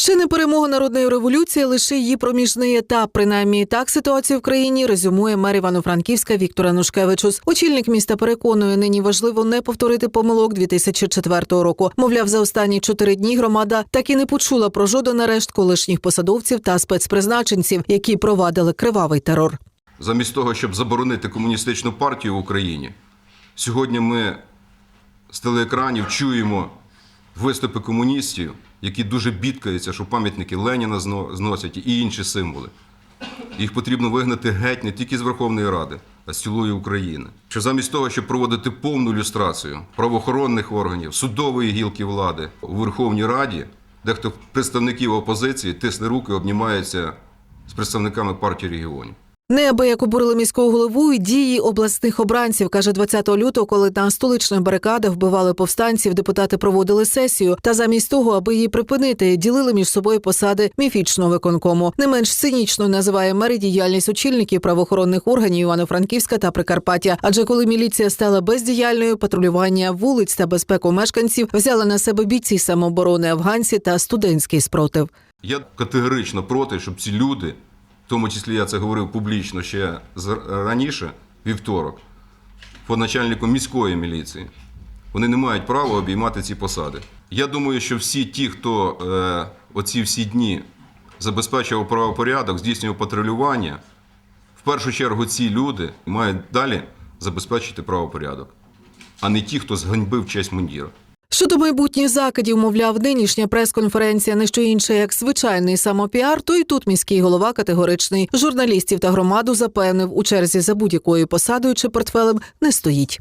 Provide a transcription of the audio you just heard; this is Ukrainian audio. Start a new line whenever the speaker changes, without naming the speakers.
Ще не перемога народної революції, лише її проміжний етап. Принаймні так ситуацію в країні резюмує мер Івано-Франківська Віктор Анушкевичус. Очільник міста переконує, нині важливо не повторити помилок 2004 року. Мовляв, за останні чотири дні громада так і не почула про жоден арешт колишніх посадовців та спецпризначенців, які провадили кривавий терор.
замість того, щоб заборонити комуністичну партію в Україні, сьогодні ми з телеекранів чуємо виступи комуністів, які дуже бідкаються, що пам'ятники Леніна зно- зносять і інші символи. Їх потрібно вигнати геть не тільки з Верховної Ради, а з цілої України. Що замість того, щоб проводити повну люстрацію правоохоронних органів, судової гілки влади у Верховній Раді, дехто представників опозиції тисне руки, обнімається з представниками партії регіонів.
Неабияк обурили міського голову і дії обласних обранців. каже 20 лютого, коли на столичних барикадах вбивали повстанців, депутати проводили сесію. Та замість того, аби її припинити, ділили між собою посади міфічного виконкому. Не менш цинічно називає мер і діяльність очільників правоохоронних органів Івано-Франківська та Прикарпаття. Адже коли міліція стала бездіяльною, патрулювання вулиць та безпеку мешканців взяли на себе бійці самооборони афганці та студентський спротив.
Я категорично проти, щоб ці люди, тому числі я це говорив публічно ще з- раніше, вівторок, по начальнику міської міліції, вони не мають права обіймати ці посади. Я думаю, що всі ті, хто е, оці всі дні забезпечував правопорядок, здійснював патрулювання, в першу чергу ці люди мають далі забезпечити правопорядок, а не ті, хто зганьбив честь мундіра.
Щодо майбутніх закидів, мовляв, нинішня прес-конференція не що інше, як звичайний самопіар, то і тут міський голова категоричний. Журналістів та громаду запевнив, у черзі за будь-якою посадою чи портфелем не стоїть.